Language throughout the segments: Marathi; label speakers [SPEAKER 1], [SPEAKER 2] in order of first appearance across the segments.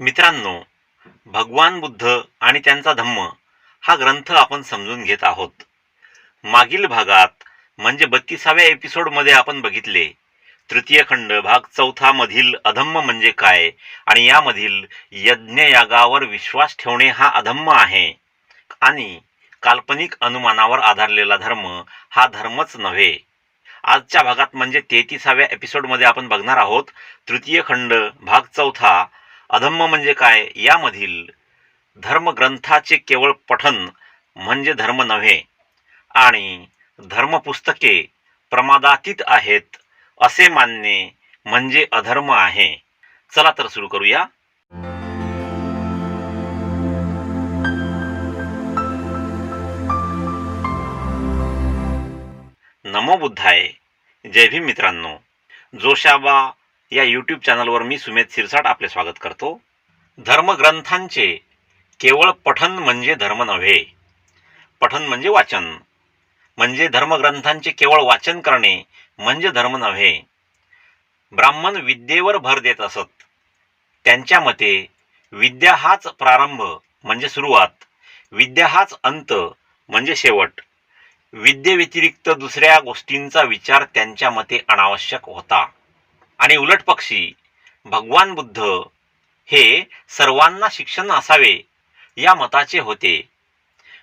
[SPEAKER 1] मित्रांनो भगवान बुद्ध आणि त्यांचा धम्म हा ग्रंथ आपण समजून घेत आहोत. मागील भागात म्हणजे बत्तीसाव्या एपिसोडमध्ये आपण बघितले तृतीय खंड भाग चौथा मधील अधम्म म्हणजे काय आणि यामधील यज्ञयागावर विश्वास ठेवणे हा अधम्म आहे. आणि काल्पनिक अनुमानावर आधारलेला धर्म हा धर्मच नव्हे. आजच्या भागात म्हणजे तेहतीसाव्या एपिसोडमध्ये आपण बघणार आहोत तृतीय खंड भाग चौथा अधम्म म्हणजे काय? यामधील धर्मग्रंथाचे केवळ पठन म्हणजे धर्म नव्हे आणि धर्मपुस्तके प्रमादातीत आहेत असे मानणे म्हणजे अधर्म आहे. चला तर सुरू करूया. नमो बुद्धाय. जय भीम मित्रांनो. जोशाबा या यूट्यूब चॅनलवर मी सुमेध शिरसाट आपले स्वागत करतो. धर्मग्रंथांचे केवळ पठन म्हणजे धर्म नव्हे पठन म्हणजे वाचन. म्हणजे धर्मग्रंथांचे केवळ वाचन करणे म्हणजे धर्म नव्हे. ब्राह्मण विद्येवर भर देत असत. त्यांच्या मते विद्या हाच प्रारंभ म्हणजे सुरुवात विद्या हाच अंत म्हणजे शेवट. विद्येव्यतिरिक्त दुसऱ्या गोष्टींचा विचार त्यांच्या मते अनावश्यक होता. आणि उलट पक्षी भगवान बुद्ध हे सर्वांना शिक्षण असावे या मताचे होते.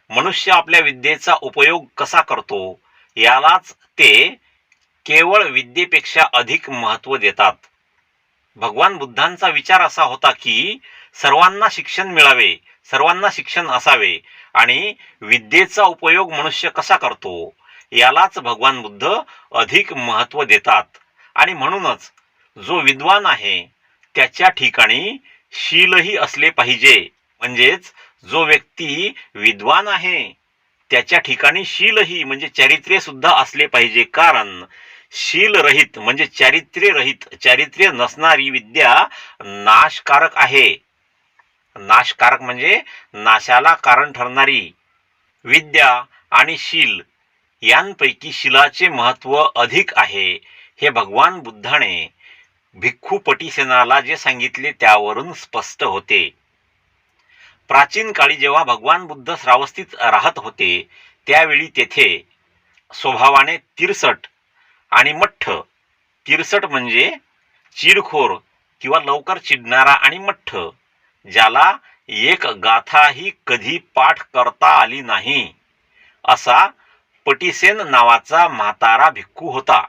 [SPEAKER 1] मनुष्य आपल्या विद्येचा उपयोग कसा करतो यालाच ते केवळ विद्येपेक्षा अधिक महत्त्व देतात. भगवान बुद्धांचा विचार असा होता की सर्वांना शिक्षण मिळावे सर्वांना शिक्षण असावे आणि विद्येचा उपयोग मनुष्य कसा करतो यालाच भगवान बुद्ध अधिक महत्त्व देतात. आणि म्हणूनच जो विद्वान आहे त्याच्या ठिकाणी शीलही असले पाहिजे. म्हणजेच जो व्यक्ती विद्वान आहे त्याच्या ठिकाणी शीलही म्हणजे चारित्र्य सुद्धा असले पाहिजे. कारण शीलरहित म्हणजे चारित्र्यरहित चारित्र्य नसणारी विद्या नाशकारक आहे. नाशकारक म्हणजे नाशाला कारण ठरणारी विद्या आणि शील यांपैकी शिलाचे महत्त्व अधिक आहे. हे भगवान बुद्धाने भिक्खू पटिसेनाला जे सांगितले त्यावरून स्पष्ट होते. प्राचीन काळी जेव्हा भगवान बुद्ध श्रावस्तीत राहत होते त्यावेळी तेथे स्वभावाने तिरसट आणि मठ्ठ तिरसट म्हणजे चिरखोर किंवा लवकर चिडणारा आणि मठ्ठ ज्याला एक गाथाही कधी पाठ करता आली नाही असा पटिसेन नावाचा म्हातारा भिक्खू होता.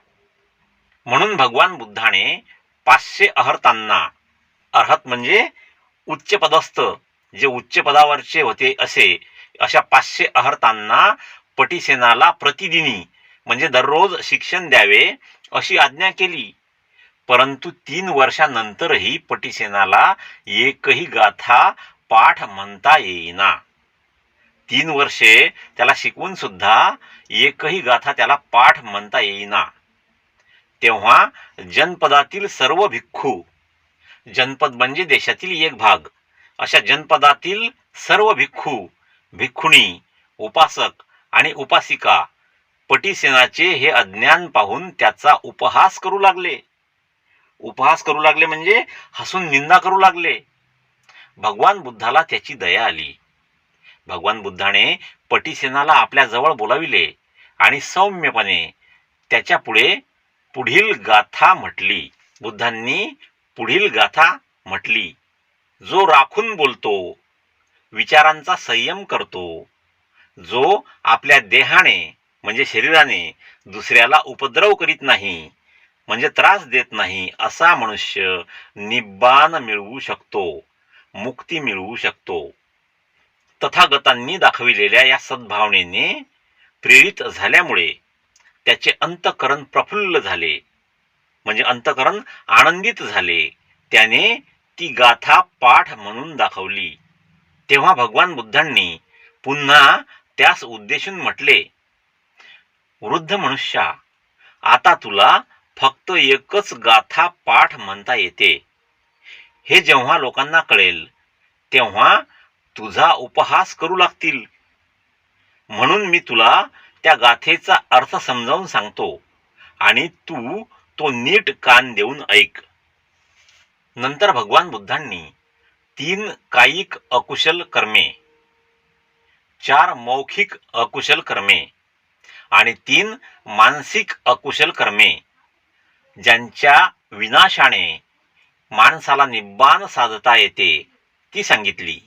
[SPEAKER 1] म्हणून भगवान बुद्धाने पाचशे अहर्तांना. अर्हत म्हणजे उच्च पदस्थ. जे उच्च पदावरचे होते असे. अशा पाचशे अहर्तांना पटीसेनाला प्रतिदिनी म्हणजे दररोज शिक्षण द्यावे अशी आज्ञा केली. परंतु तीन वर्षानंतरही पटीसेनाला एकही गाथा पाठ म्हणता येईना. तीन वर्षे त्याला शिकवून सुद्धा एकही गाथा त्याला पाठ म्हणता येईना. तेव्हा जनपदातील सर्व भिक्खू जनपद म्हणजे देशातील एक भाग अशा जनपदातील सर्व भिक्खू भिक्खुणी उपासक आणि उपासिका पटीसेनाचे हे अज्ञान पाहून त्याचा उपहास करू लागले. उपहास करू लागले म्हणजे हसून निंदा करू लागले. भगवान बुद्धाला त्याची दया आली. भगवान बुद्धाने पटीसेनाला आपल्या जवळ बोलाविले आणि सौम्यपणे त्याच्या पुढे पुढील गाथा म्हटली. बुद्धांनी पुढील गाथा म्हटली. जो राखून बोलतो विचारांचा संयम करतो जो आपल्या देहाने म्हणजे शरीराने दुसऱ्याला उपद्रव करीत नाही म्हणजे त्रास देत नाही असा मनुष्य निब्बान मिळवू शकतो मुक्ती मिळवू शकतो. तथागतांनी दाखविलेल्या या सद्भावनेने प्रेरित झाल्यामुळे त्याचे अंतकरण प्रफुल्ल झाले. म्हणजे अंतकरण आनंदित झाले. त्याने ती गाथा पाठ म्हणून दाखवली. तेव्हा भगवान बुद्धांनी पुन्हा त्यास उद्देशून म्हटले वृद्ध मनुष्या आता तुला फक्त एकच गाथा पाठ म्हणता येते. हे जेव्हा लोकांना कळेल तेव्हा तुझा उपहास करू लागतील. म्हणून मी तुला त्या गाथेचा अर्थ समजावून सांगतो. आणि तू तो नीट कान देऊन ऐक. नंतर भगवान बुद्धांनी तीन कायिक अकुशल कर्मे चार मौखिक अकुशल कर्मे आणि तीन मानसिक अकुशल कर्मे ज्यांच्या विनाशाने माणसाला निब्बाण साधता येते ती सांगितली.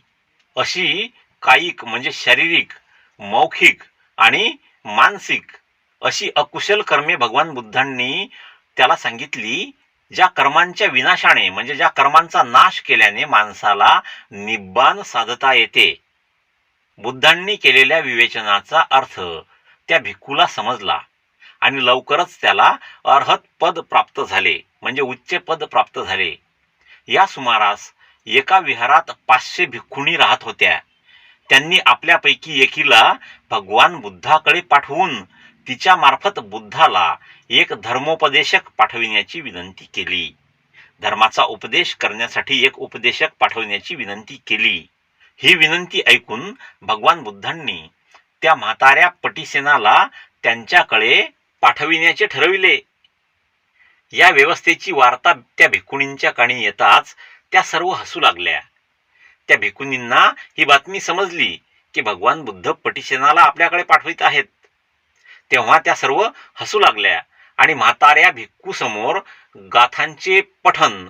[SPEAKER 1] अशी कायिक म्हणजे शारीरिक मौखिक आणि मानसिक अशी अकुशल कर्मे भगवान बुद्धांनी त्याला सांगितली ज्या कर्मांच्या विनाशाने म्हणजे ज्या कर्मांचा नाश केल्याने माणसाला निब्बाण साधता येते. बुद्धांनी केलेल्या विवेचनाचा अर्थ त्या भिक्खूला समजला आणि लवकरच त्याला अर्हत पद प्राप्त झाले म्हणजे उच्च पद प्राप्त झाले. या सुमारास एका विहारात पाचशे भिक्खुणी राहत होत्या. त्यांनी आपल्यापैकी एकीला भगवान बुद्धाकडे पाठवून तिच्या मार्फत बुद्धाला एक धर्मोपदेशक पाठविण्याची विनंती केली. धर्माचा उपदेश करण्यासाठी एक उपदेशक पाठवण्याची विनंती केली. ही विनंती ऐकून भगवान बुद्धांनी त्या म्हाताऱ्या पटिसेनाला त्यांच्याकडे पाठविण्याचे ठरविले. या व्यवस्थेची वार्ता त्या भिकुणींच्या काणी येताच त्या सर्व हसू लागल्या. त्या भिकुनींना ही बातमी समजली की भगवान बुद्ध पटिसेनाला आपल्याकडे पाठवित आहेत. तेव्हा त्या सर्व हसू लागल्या आणि म्हाताऱ्या भिक्खू समोर गाथांचे पठन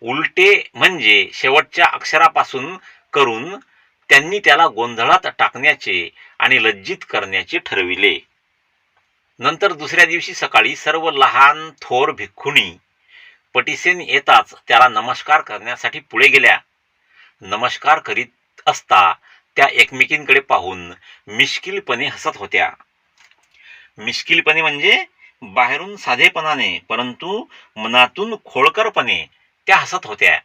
[SPEAKER 1] उलटे म्हणजे शेवटच्या अक्षरापासून करून त्यांनी त्याला गोंधळात टाकण्याचे आणि लज्जित करण्याचे ठरविले. नंतर दुसऱ्या दिवशी सकाळी सर्व लहान थोर भिक्खुणी पटिसेन येताच त्याला नमस्कार करण्यासाठी पुढे गेल्या. नमस्कार करीत असता त्या एकमेकींकडे पाहून मिश्किलपणे हसत होत्या. मिश्किलपणे म्हणजे बाहेरून साधेपणाने परंतु मनातून खोळकरपणे त्या हसत होत्या.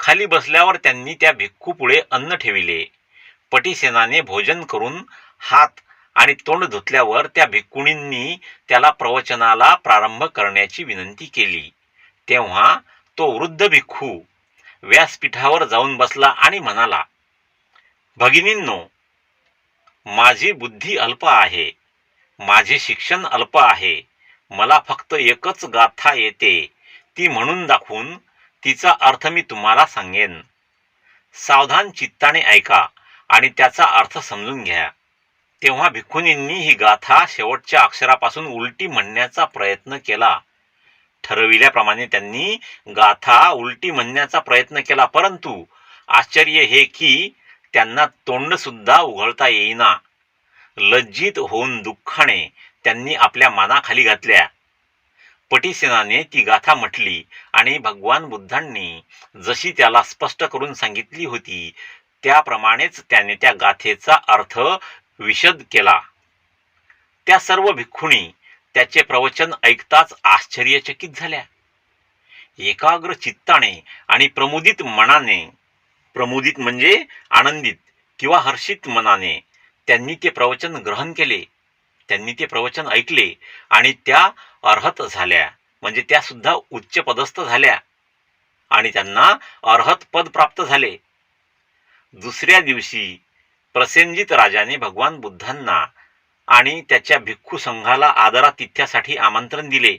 [SPEAKER 1] खाली बसल्यावर त्यांनी त्या भिक्खू पुढे अन्न ठेविले. पटीसेनाने भोजन करून हात आणि तोंड धुतल्यावर त्या भिक्खुणींनी त्याला प्रवचनाला प्रारंभ करण्याची विनंती केली. तेव्हा तो वृद्ध भिक्खू व्यासपीठावर जाऊन बसला आणि म्हणाला भगिनींनो माझी बुद्धी अल्प आहे माझे शिक्षण अल्प आहे मला फक्त एकच गाथा येते ती म्हणून दाखवून तिचा अर्थ मी तुम्हाला सांगेन. सावधान चित्ताने ऐका आणि त्याचा अर्थ समजून घ्या. तेव्हा भिक्खुनींनी ही गाथा शेवटच्या अक्षरापासून उलटी म्हणण्याचा प्रयत्न केला. ठरविल्याप्रमाणे त्यांनी गाथा उलटी म्हणण्याचा प्रयत्न केला. परंतु आश्चर्य हे की त्यांना तोंड सुद्धा उघडता येईना. लज्जित होऊन दुःखाने त्यांनी आपल्या मानाखाली घातल्या. पटिसेनाने ती गाथा म्हटली आणि भगवान बुद्धांनी जशी त्याला स्पष्ट करून सांगितली होती त्याप्रमाणेच त्याने त्या गाथेचा अर्थ विशद केला. त्या सर्व भिक्खुणी त्याचे प्रवचन ऐकताच आश्चर्यचकित झाल्या. एकाग्र चित्ताने आणि प्रमुदित मनाने प्रमुदित म्हणजे आनंदित किंवा हर्षित मनाने त्यांनी ते प्रवचन ग्रहण केले. त्यांनी ते प्रवचन ऐकले आणि त्या अर्हत झाल्या म्हणजे त्या सुद्धा उच्च पदस्थ झाल्या आणि त्यांना अर्हत पद प्राप्त झाले. दुसऱ्या दिवशी प्रसेनजित राजाने भगवान बुद्धांना आणि त्याच्या भिक्खू संघाला आदरातिथ्यासाठी आमंत्रण दिले.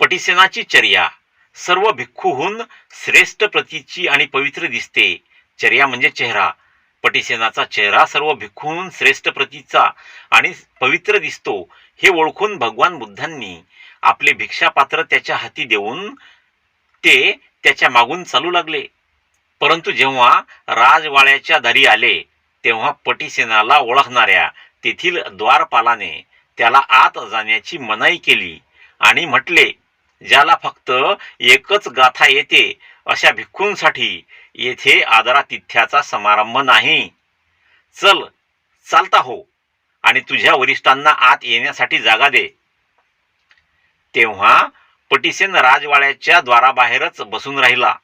[SPEAKER 1] पटिसेनाची चर्या सर्व भिक्खूहून श्रेष्ठ प्रतीची आणि पवित्र दिसते. चर्या म्हणजे चेहरा. पटिसेनाचा चेहरा सर्व भिक्खूहून श्रेष्ठ प्रतीचा आणि पवित्र दिसतो हे ओळखून भगवान बुद्धांनी आपले भिक्षापात्र त्याच्या हाती देऊन ते त्याच्या मागून चालू लागले. परंतु जेव्हा राजवाड्याच्या दारी आले तेव्हा पटिसेनाला ओळखणाऱ्या तेथील द्वारपालाने त्याला आत जाण्याची मनाई केली आणि म्हटले ज्याला फक्त एकच गाथा येते अशा भिक्खूंसाठी येथे आदरातिथ्याचा समारंभ नाही. चल चालता हो आणि तुझ्या वरिष्ठांना आत येण्यासाठी जागा दे. तेव्हा पटिसेन राजवाड्याच्या द्वाराबाहेरच बसून राहिला.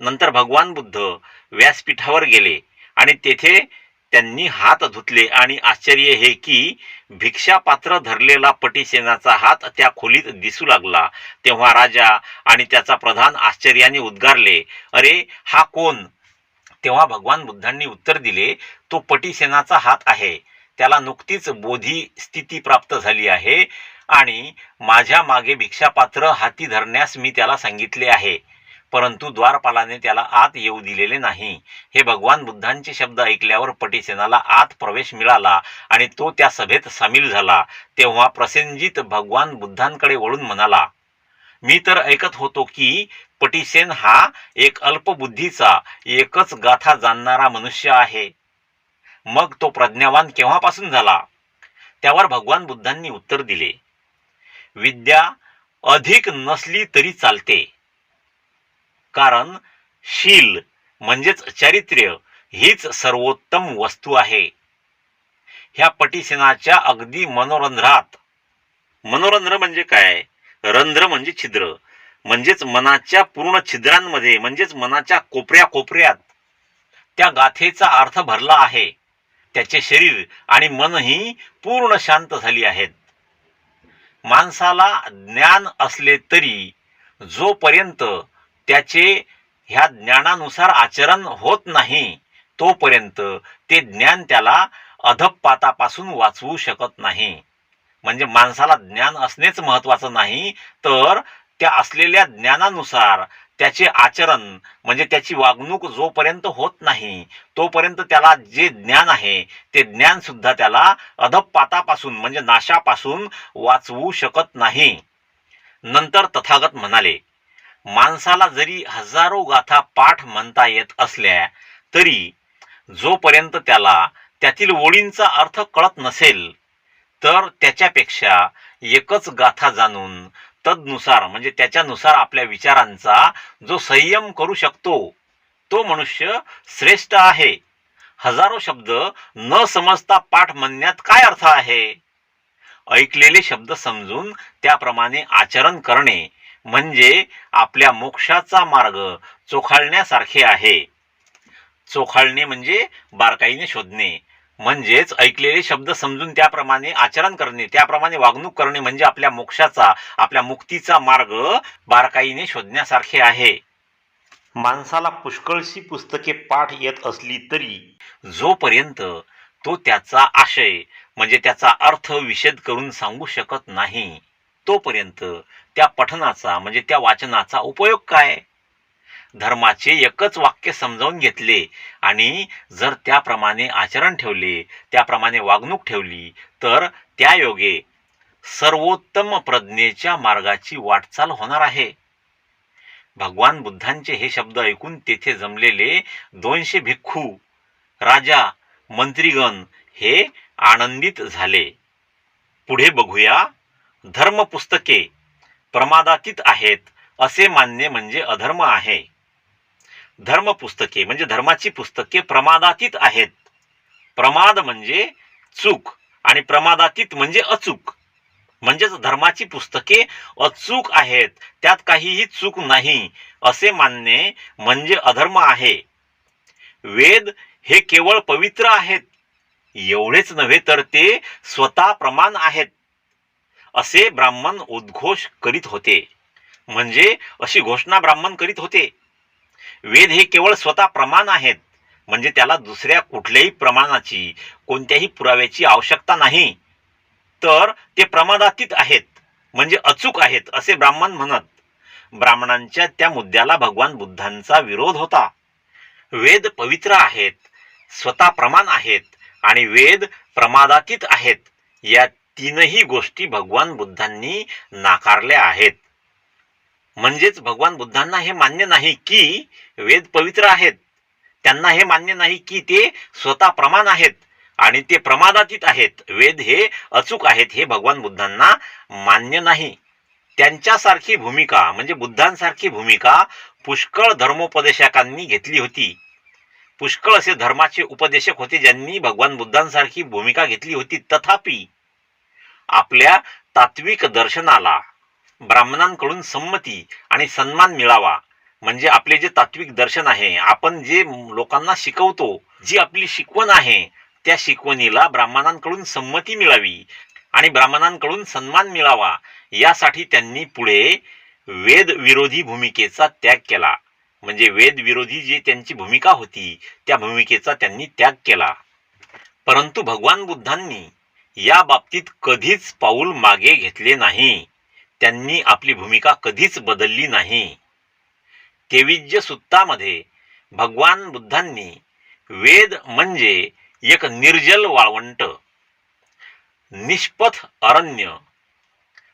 [SPEAKER 1] नंतर भगवान बुद्ध व्यासपीठावर गेले आणि तेथे त्यांनी हात धुतले आणि आश्चर्य हे की भिक्षापात्र धरलेला पटीसेनाचा हात त्या खोलीत दिसू लागला. तेव्हा राजा आणि त्याचा प्रधान आश्चर्याने उद्गारले अरे हा कोण? तेव्हा भगवान बुद्धांनी उत्तर दिले तो पटीसेनाचा हात आहे. त्याला नुकतीच बोधी स्थिती प्राप्त झाली आहे आणि माझ्या मागे भिक्षापात्र हाती धरण्यास मी त्याला सांगितले आहे. परंतु द्वारपालाने त्याला आत येऊ दिलेले नाही. हे भगवान बुद्धांचे शब्द ऐकल्यावर पटीसेनाला आत प्रवेश मिळाला आणि तो त्या सभेत सामील झाला. तेव्हा प्रसेनजित भगवान बुद्धांकडे वळून म्हणाला मी तर ऐकत होतो की पटीसेन हा एक अल्पबुद्धीचा एकच गाथा जाणणारा मनुष्य आहे. मग तो प्रज्ञावान केव्हापासून झाला? त्यावर भगवान बुद्धांनी उत्तर दिले विद्या अधिक नसली तरी चालते. कारण शील म्हणजेच चारित्र्य हीच सर्वोत्तम वस्तू आहे. ह्या पटीसेनाच्या अगदी मनोरंध्रात. मनोरंध्र म्हणजे काय? रंध्र म्हणजे छिद्र म्हणजेच मनाच्या पूर्ण छिद्रांमध्ये म्हणजेच मनाच्या कोपऱ्या कोपऱ्यात. त्या गाथेचा अर्थ भरला आहे. त्याचे शरीर आणि मनही पूर्ण शांत झाली आहेत. माणसाला ज्ञान असले तरी जोपर्यंत त्याचे ह्या ज्ञानानुसार आचरण होत नाही तोपर्यंत ते ज्ञान त्याला अधपातापासून वाचवू शकत नाही. म्हणजे माणसाला ज्ञान असणेच महत्त्वाचं नाही तर त्या असलेल्या ज्ञानानुसार त्याचे आचरण म्हणजे त्याची वागणूक जोपर्यंत होत नाही तोपर्यंत त्याला जे ज्ञान आहे ते ज्ञान सुद्धा त्याला अधपातापासून म्हणजे नाशापासून वाचवू शकत नाही. नंतर तथागत म्हणाले माणसाला जरी हजारो गाथा पाठ म्हणता येत असल्या तरी जोपर्यंत त्याला त्यातील ओळींचा अर्थ कळत नसेल तर त्याच्यापेक्षा एकच गाथा जाणून तदनुसार म्हणजे त्याच्यानुसार आपल्या विचारांचा जो संयम करू शकतो तो मनुष्य श्रेष्ठ आहे. हजारो शब्द न समजता पाठ म्हणण्यात काय अर्थ आहे? ऐकलेले शब्द समजून त्याप्रमाणे आचरण करणे म्हणजे आपल्या मोक्षाचा मार्ग चोखाळण्यासारखे आहे. चोखाळणे म्हणजे बारकाईने शोधणे. म्हणजेच ऐकलेले शब्द समजून त्याप्रमाणे आचरण करणे. त्याप्रमाणे वागणूक करणे म्हणजे आपल्या मोक्षाचा आपल्या मुक्तीचा मार्ग बारकाईने शोधण्यासारखे आहे. माणसाला पुष्कळशी पुस्तके पाठ येत असली तरी जोपर्यंत तो त्याचा आशय म्हणजे त्याचा अर्थ विषद करून सांगू शकत नाही तोपर्यंत त्या पठनाचा म्हणजे त्या वाचनाचा उपयोग काय? धर्माचे एकच वाक्य समजावून घेतले आणि जर त्याप्रमाणे आचरण ठेवले त्याप्रमाणे वागणूक ठेवली तर त्या योगे सर्वोत्तम प्रज्ञेच्या मार्गाची वाटचाल होणार आहे. भगवान बुद्धांचे हे शब्द ऐकून तेथे जमलेले दोनशे भिक्खू राजा मंत्रीगण हे आनंदित झाले. पुढे बघूया धर्म पुस्तके प्रमादातीत आहेत असे मानणे म्हणजे अधर्म आहे. धर्म पुस्तके म्हणजे धर्माची पुस्तके प्रमादातीत आहेत. प्रमाद म्हणजे चूक आणि प्रमादातीत म्हणजे अचूक. म्हणजेच धर्माची पुस्तके अचूक आहेत त्यात काहीही चूक नाही असे मानणे म्हणजे अधर्म आहे. वेद हे केवळ पवित्र आहेत. एवढेच नव्हे तर ते स्वतः प्रमाण आहेत. असे ब्राह्मण उद्घोष करीत होते. म्हणजे अशी घोषणा ब्राह्मण करीत होते. वेद हे केवळ स्वतः प्रमाण आहेत. म्हणजे त्याला दुसऱ्या कुठल्याही प्रमाणाची कोणत्याही पुराव्याची आवश्यकता नाही. तर ते प्रमादातीत आहेत. म्हणजे अचूक आहेत असे ब्राह्मण म्हणत. ब्राह्मणांच्या त्या मुद्द्याला भगवान बुद्धांचा विरोध होता. वेद पवित्र आहेत स्वतः प्रमाण आहेत आणि वेद प्रमादातीत आहेत. या तीनही गोष्टी भगवान बुद्धांनी नाकारल्या आहेत. म्हणजेच भगवान बुद्धांना हे मान्य नाही की वेद पवित्र आहेत. त्यांना हे मान्य नाही की ते स्वतः प्रमाण आहेत आणि ते प्रमादातीत आहेत. वेद हे अचूक आहेत हे भगवान बुद्धांना मान्य नाही. त्यांच्यासारखी भूमिका म्हणजे बुद्धांसारखी भूमिका पुष्कळ धर्मोपदेशकांनी घेतली होती. पुष्कळ असे धर्माचे उपदेशक होते ज्यांनी भगवान बुद्धांसारखी भूमिका घेतली होती. तथापि आपल्या तात्विक दर्शनाला ब्राह्मणांकडून संमती आणि सन्मान मिळावा. म्हणजे आपले जे तात्विक दर्शन आहे आपण जे लोकांना शिकवतो जी आपली शिकवण आहे त्या शिकवणीला ब्राह्मणांकडून संमती मिळावी आणि ब्राह्मणांकडून सन्मान मिळावा यासाठी त्यांनी पुढे वेदविरोधी भूमिकेचा त्याग केला. म्हणजे वेदविरोधी जी त्यांची भूमिका होती त्या भूमिकेचा त्यांनी त्याग केला. परंतु भगवान बुद्धांनी या बाबतीत कधीच पाऊल मागे घेतले नाही. त्यांनी आपली भूमिका कधीच बदलली नाही. तेविज्य सुत्तामध्ये भगवान बुद्धांनी वेद म्हणजे एक निर्जल वाळवंट निष्पथ अरण्य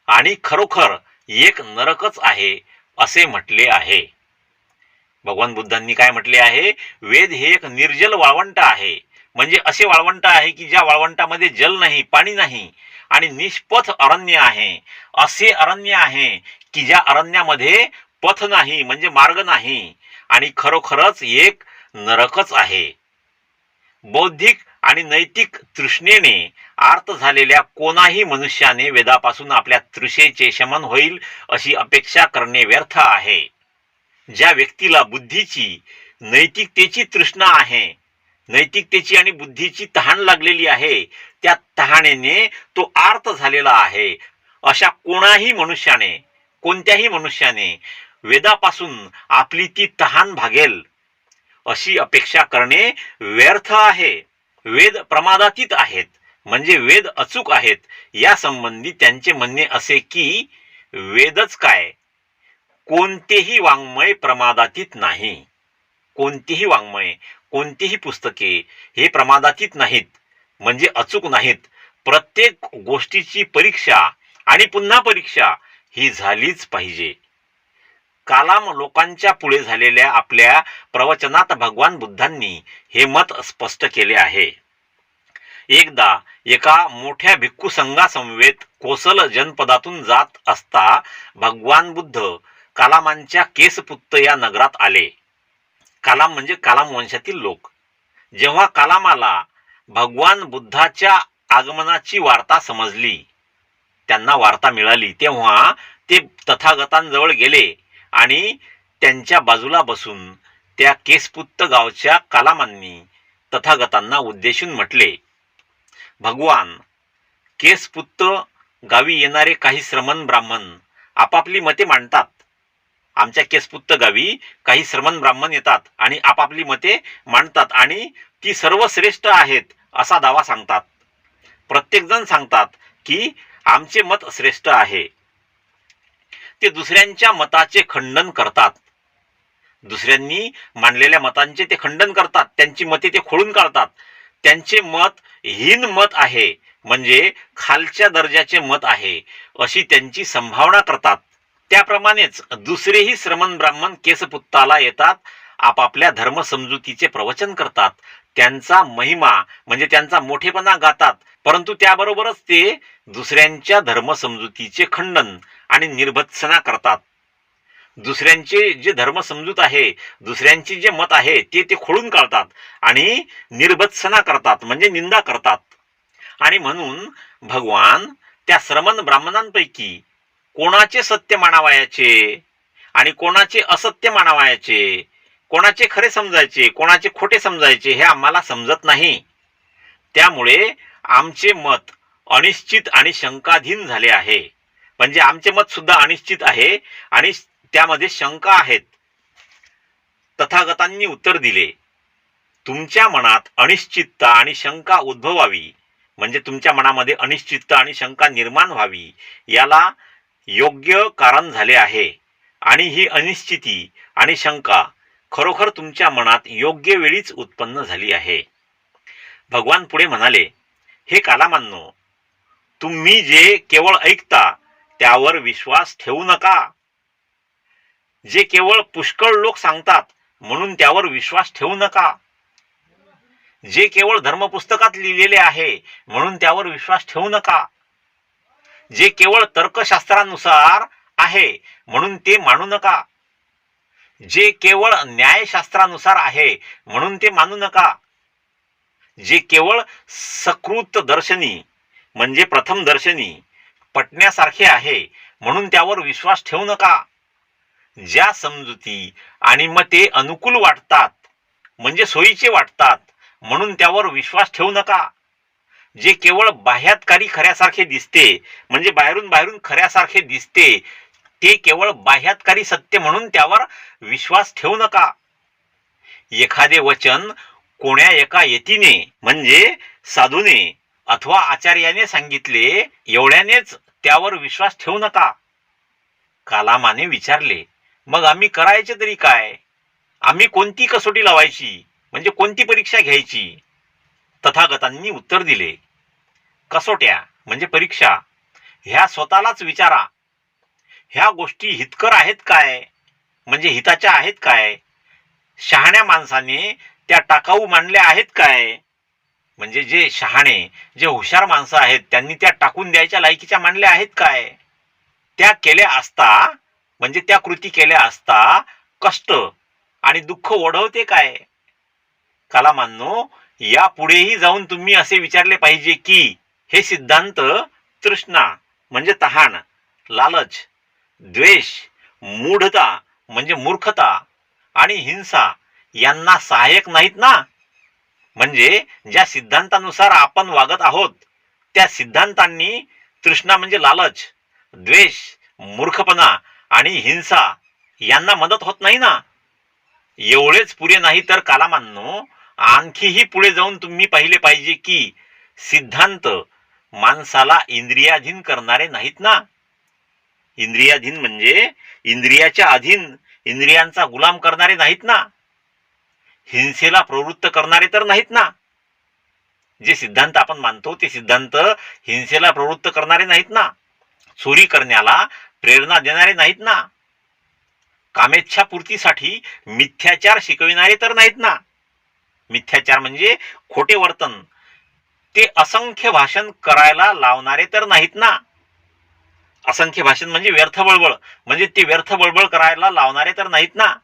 [SPEAKER 1] आणि खरोखर एक नरकच आहे असे म्हटले आहे. भगवान बुद्धांनी काय म्हटले आहे? वेद हे एक निर्जल वाळवंट आहे. म्हणजे असे वाळवंट आहे की ज्या वाळवंटामध्ये जल नाही पाणी नाही आणि निष्पथ अरण्य आहे. असे अरण्य आहे की ज्या अरण्यामध्ये पथ नाही म्हणजे मार्ग नाही आणि खरोखरच एक नरकच आहे. बौद्धिक आणि नैतिक तृष्णेने आर्त झालेल्या कोणाही मनुष्याने वेदापासून आपल्या तृषेचे शमन होईल अशी अपेक्षा करणे व्यर्थ आहे. ज्या व्यक्तीला बुद्धीची नैतिकतेची तृष्णा आहे नैतिकतेची आणि बुद्धीची तहान लागलेली आहे. त्या तहानेने तो आर्त झालेला आहे. अशा कोणाही मनुष्याने कोणत्याही मनुष्याने वेदापासून आपली ती तहान भागेल अशी अपेक्षा करणे व्यर्थ आहे. वेद प्रमादातीत आहेत म्हणजे वेद अचूक आहेत. या संबंधी त्यांचे म्हणणे असे की वेदच काय? कोणतेही वाङ्मय प्रमादातीत नाही. कोणतेही वाङ्मय कोणतीही पुस्तके हे प्रमादातीत नाहीत म्हणजे अचूक नाहीत. प्रत्येक गोष्टीची परीक्षा आणि पुन्हा परीक्षा ही झालीच पाहिजे. कालाम लोकांच्या पुढे झालेल्या आपल्या प्रवचनात भगवान बुद्धांनी हे मत स्पष्ट केले आहे. एकदा एका मोठ्या भिक्खू संघासमवेत कोसल जनपदातून जात असता भगवान बुद्ध कालामांच्या केसपुत्त या नगरात आले. कालाम म्हणजे कालाम वंशातील लोक. जेव्हा कालामाला भगवान बुद्धाच्या आगमनाची वार्ता समजली. त्यांना वार्ता मिळाली. तेव्हा ते तथागतांजवळ गेले आणि त्यांच्या बाजूला बसून त्या केसपुत्त गावच्या कालामांनी तथागतांना उद्देशून म्हटले भगवान केसपुत्त गावी येणारे काही श्रमण ब्राह्मण आपापली मते मांडतात. आमच्या केसपुत्त गावी काही श्रमण ब्राह्मण येतात आणि आपापली मते मांडतात आणि ती सर्व श्रेष्ठ आहेत असा दावा सांगतात. प्रत्येकजण सांगतात की आमचे मत श्रेष्ठ आहे. ते दुसऱ्यांच्या मताचे खंडन करतात. दुसऱ्यांनी मांडलेल्या मतांचे ते खंडन करतात. त्यांची मते ते खोडून काढतात. त्यांचे मत हीन मत आहे. म्हणजे खालच्या दर्जाचे मत आहे. अशी त्यांची संभावना करतात. त्याप्रमाणेच दुसरेही श्रमण ब्राह्मण केसपुत्ताला येतात आपापल्या धर्म समजुतीचे प्रवचन करतात. त्यांचा महिमा म्हणजे त्यांचा मोठेपणा गातात. परंतु त्याबरोबरच ते दुसऱ्यांच्या धर्म समजुतीचे खंडन आणि निर्भत्सना करतात. दुसऱ्यांचे जे धर्म समजूत आहे दुसऱ्यांचे जे मत आहे ते ते खोडून काढतात आणि निर्भत्सना करतात म्हणजे निंदा करतात. आणि म्हणून भगवान त्या श्रमण ब्राह्मणांपैकी कोणाचे सत्य मानावयाचे आणि कोणाचे असत्य मानावयाचे कोणाचे खरे समजायचे कोणाचे खोटे समजायचे हे आम्हाला समजत नाही. त्यामुळे आमचे मत अनिश्चित आणि शंकाधीन झाले आहे. म्हणजे आमचे मत सुद्धा अनिश्चित आहे आणि त्यामध्ये शंका आहेत. तथागतांनी उत्तर दिले तुमच्या मनात अनिश्चितता आणि शंका उद्भवावी. म्हणजे तुमच्या मनामध्ये अनिश्चितता आणि शंका निर्माण व्हावी. याला योग्य कारण झाले आहे. आणि ही अनिश्चिती आणि शंका खरोखर तुमच्या मनात योग्य वेळीच उत्पन्न झाली आहे. भगवान पुढे म्हणाले हे कालामांनो तुम्ही जे केवळ ऐकता त्यावर विश्वास ठेवू नका. जे केवळ पुष्कळ लोक सांगतात म्हणून त्यावर विश्वास ठेवू नका. जे केवळ धर्मपुस्तकात लिहिलेले आहे म्हणून त्यावर विश्वास ठेवू नका. जे केवळ तर्कशास्त्रानुसार आहे म्हणून ते मानू नका. जे केवळ न्यायशास्त्रानुसार आहे म्हणून ते मानू नका. जे केवळ सकृत दर्शनी म्हणजे प्रथम दर्शनी पटण्यासारखे आहे म्हणून त्यावर विश्वास ठेवू नका. ज्या समजुती आणि मग ते अनुकूल वाटतात म्हणजे सोयीचे वाटतात म्हणून त्यावर विश्वास ठेवू नका. जे केवळ बाह्यातकारी खऱ्यासारखे दिसते म्हणजे बाहेरून बाहेरून खऱ्यासारखे दिसते ते केवळ बाह्यातकारी सत्य म्हणून त्यावर विश्वास ठेवू नका. एखादे वचन कोण्या एका यतीने म्हणजे साधूने अथवा आचार्याने सांगितले एवढ्यानेच त्यावर विश्वास ठेवू नका. कालामाने विचारले मग आम्ही करायचे तरी काय? आम्ही कोणती कसोटी लावायची? म्हणजे कोणती परीक्षा घ्यायची? तथागतांनी उत्तर दिले. कसोट्या म्हणजे परीक्षा. ह्या स्वतःलाच विचारा. ह्या गोष्टी हितकर आहेत काय? म्हणजे हिताच्या आहेत काय? शहाण्या माणसाने त्या टाकाऊ मानल्या आहेत काय? म्हणजे जे शहाणे जे हुशार माणसं आहेत त्यांनी त्या टाकून द्यायच्या लायकीच्या मानल्या आहेत काय? त्या केल्या असता म्हणजे त्या कृती केल्या असता कष्ट आणि दुःख ओढवते काय? कलामांनो यापुढेही जाऊन तुम्ही असे विचारले पाहिजे की हे सिद्धांत तृष्णा म्हणजे तहान लालच द्वेष मूढता म्हणजे मूर्खता आणि हिंसा यांना सहाय्यक नाहीत ना? म्हणजे ज्या सिद्धांतानुसार आपण वागत आहोत त्या सिद्धांतांनी तृष्णा म्हणजे लालच द्वेष मूर्खपणा आणि हिंसा यांना मदत होत नाही ना? एवढेच पुरे नाही तर कालामांनो आणखीही पुढे जाऊन तुम्ही पाहिले पाहिजे की सिद्धांत माणसाला इंद्रियाधीन करणारे नाहीत ना? इंद्रियाधीन म्हणजे इंद्रियाच्या अधीन इंद्रियांचा गुलाम करणारे नाहीत ना? हिंसेला प्रवृत्त करणारे तर नाहीत ना? जे सिद्धांत आपण मानतो ते सिद्धांत हिंसेला प्रवृत्त करणारे नाहीत ना? चोरी करण्याला प्रेरणा देणारे नाहीत ना? कामेच्छापूर्तीसाठी मिथ्याचार शिकविणारे तर नाहीत ना? मिथ्याचार म्हणजे खोटे वर्तन. ते असंख्य भाषण करायला लावणारे तर नाहीत ना. असंख्य भाषण म्हणजे व्यर्थ बळबळ. म्हणजे ते व्यर्थ बळबळ करायला लावणारे तर नाहीत ना.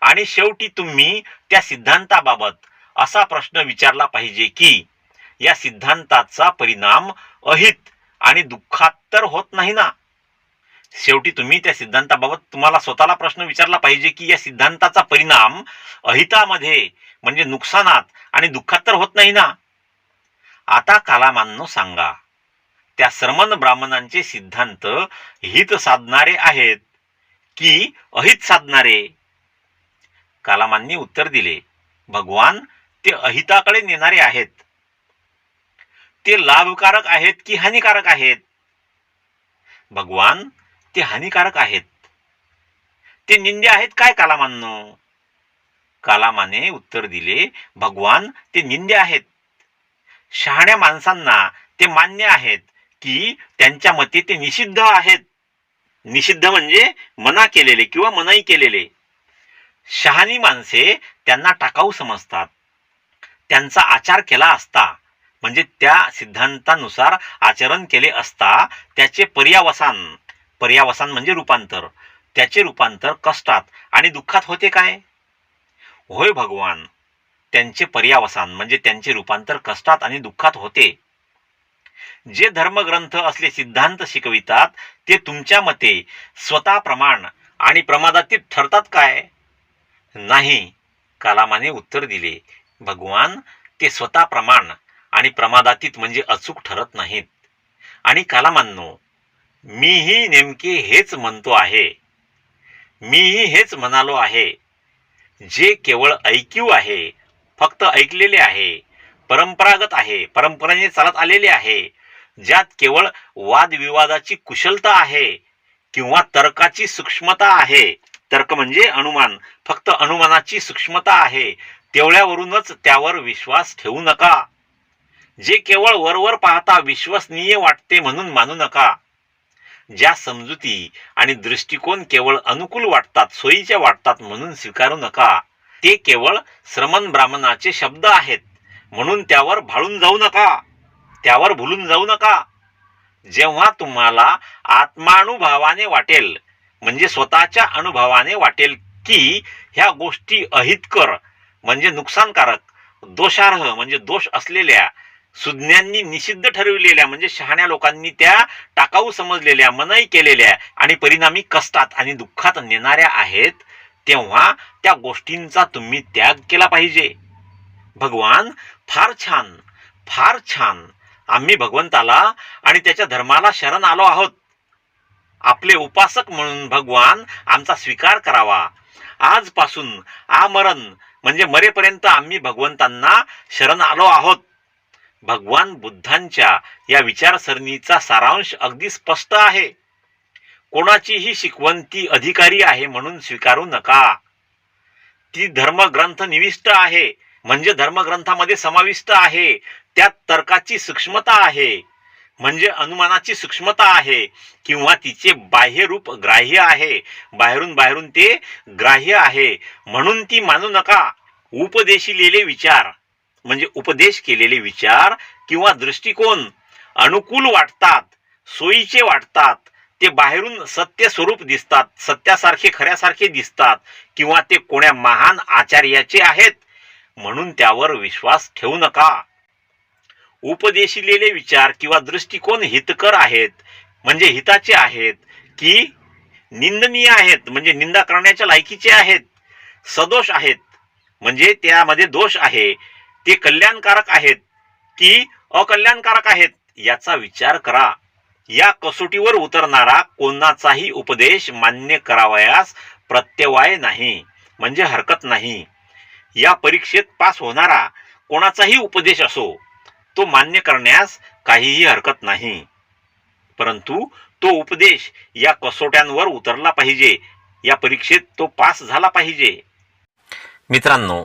[SPEAKER 1] आणि शेवटी तुम्ही त्या सिद्धांताबाबत असा प्रश्न विचारला पाहिजे की या सिद्धांताचा परिणाम अहित आणि दुःखात तर होत नाही ना. शेवटी तुम्ही त्या सिद्धांताबाबत तुम्हाला स्वतःला प्रश्न विचारला पाहिजे की या सिद्धांताचा परिणाम अहितामध्ये म्हणजे नुकसानात आणि दुःखात तर होत नाही ना. आता कालामांनो सांगा. त्या श्रमण ब्राह्मणांचे सिद्धांत हित साधणारे आहेत की अहित साधणारे? कालामांनी उत्तर दिले भगवान ते अहिताकडे नेणारे आहेत. ते लाभकारक आहेत की हानिकारक आहेत? भगवान ते हानिकारक आहेत. ते निंदे आहेत काय कालामांनो कालामाने उत्तर दिले भगवान ते निंदे आहेत. शहाण्या माणसांना ते मान्य आहेत की त्यांच्या मते ते निषिद्ध आहेत. निषिद्ध म्हणजे मना केलेले किंवा मनाई केलेले. शहाणी माणसे त्यांना टाकाऊ समजतात. त्यांचा आचार केला असता म्हणजे त्या सिद्धांतानुसार आचरण केले असता त्याचे पर्यावसान पर्यावसान म्हणजे रूपांतर. त्याचे रूपांतर कष्टात आणि दुःखात होते काय? होय भगवान. त्यांचे पर्यावसान म्हणजे त्यांचे रूपांतर कष्टात आणि दुःखात होते. जे धर्मग्रंथ असले सिद्धांत शिकवितात ते तुमच्या मते स्वतः प्रमाण आणि प्रमादातीत ठरतात काय? नाही कालामाने उत्तर दिले. भगवान ते स्वतः प्रमाण आणि प्रमादातीत म्हणजे अचूक ठरत नाहीत. आणि कालामांनो मीही नेमके हेच म्हणतो आहे. मीही हेच म्हणालो आहे. जे केवळ ऐकीव आहे फक्त ऐकलेले आहे परंपरागत आहे परंपरेने चालत आलेले आहे ज्यात केवळ वादविवादाची कुशलता आहे किंवा तर्काची सूक्ष्मता आहे. तर्क म्हणजे अनुमान फक्त अनुमानाची सूक्ष्मता आहे तेवढ्यावरूनच त्यावर विश्वास ठेवू नका. जे केवळ वरवर पाहता विश्वसनीय वाटते म्हणून मानू नका. ज्या समजुती आणि दृष्टिकोन केवळ अनुकूल वाटतात सोयीच्या वाटतात म्हणून स्वीकारू नका. ते केवळ श्रमण ब्राह्मणाचे शब्द आहेत. म्हणून त्यावर भाळून जाऊ नका. त्यावर भुलून जाऊ नका. जेव्हा तुम्हाला आत्मानुभवाने वाटेल म्हणजे स्वतःच्या अनुभवाने वाटेल की ह्या गोष्टी अहितकर म्हणजे नुकसानकारक दोषार्ह म्हणजे दोष असलेल्या सुज्ञांनी निषिद्ध ठरविलेल्या म्हणजे शहाण्या लोकांनी त्या टाकाऊ समजलेल्या मनाई केलेल्या आणि परिणामी कष्टात आणि दुःखात नेणाऱ्या आहेत तेव्हा त्या गोष्टींचा तुम्ही त्याग केला पाहिजे. भगवान फार छान फार छान. आम्ही भगवंताला आणि त्याच्या धर्माला शरण आलो आहोत. आपले उपासक म्हणून भगवान आमचा स्वीकार करावा. आजपासून आमरण म्हणजे मरेपर्यंत आम्ही भगवंतांना शरण आलो आहोत. भगवान बुद्धांच्या या विचारसरणीचा सारांश अगदी स्पष्ट आहे. कोणाचीही शिकवण ती अधिकारी आहे म्हणून स्वीकारू नका. ती धर्मग्रंथ निविष्ट आहे म्हणजे धर्मग्रंथामध्ये समाविष्ट आहे त्यात तर्काची सूक्ष्मता आहे म्हणजे अनुमानाची सूक्ष्मता आहे किंवा तिचे बाह्य रूप ग्राह्य आहे बाहेरून बाहेरून ते ग्राह्य आहे म्हणून ती मानू नका. उपदेशिलेले विचार. म्हणजे उपदेश केलेले विचार किंवा दृष्टिकोन अनुकूल वाटतात सोयीचे वाटतात ते बाहेरून सत्य स्वरूप दिसतात सत्यासारखे खऱ्यासारखे दिसतात किंवा ते कोण्या महान आचार्याचे आहेत म्हणून त्यावर विश्वास ठेवू नका. उपदेशिलेले विचार किंवा दृष्टिकोन हितकर आहेत म्हणजे हिताचे आहेत की निंदनीय आहेत म्हणजे निंदा करण्याच्या लायकीचे आहेत सदोष आहेत म्हणजे त्यामध्ये दोष आहे ते कल्याणकारक आहेत की अकल्याणकारक आहेत याचा विचार करा. या कसोटीवर उतरणारा कोणाचाही उपदेश मान्य करावयास प्रत्यवाय नाही म्हणजे हरकत नाही. या परीक्षेत पास होणारा कोणाचाही उपदेश असो तो मान्य करण्यास काहीही हरकत नाही. परंतु तो उपदेश या कसोट्यांवर उतरला पाहिजे. या परीक्षेत तो पास झाला पाहिजे. मित्रांनो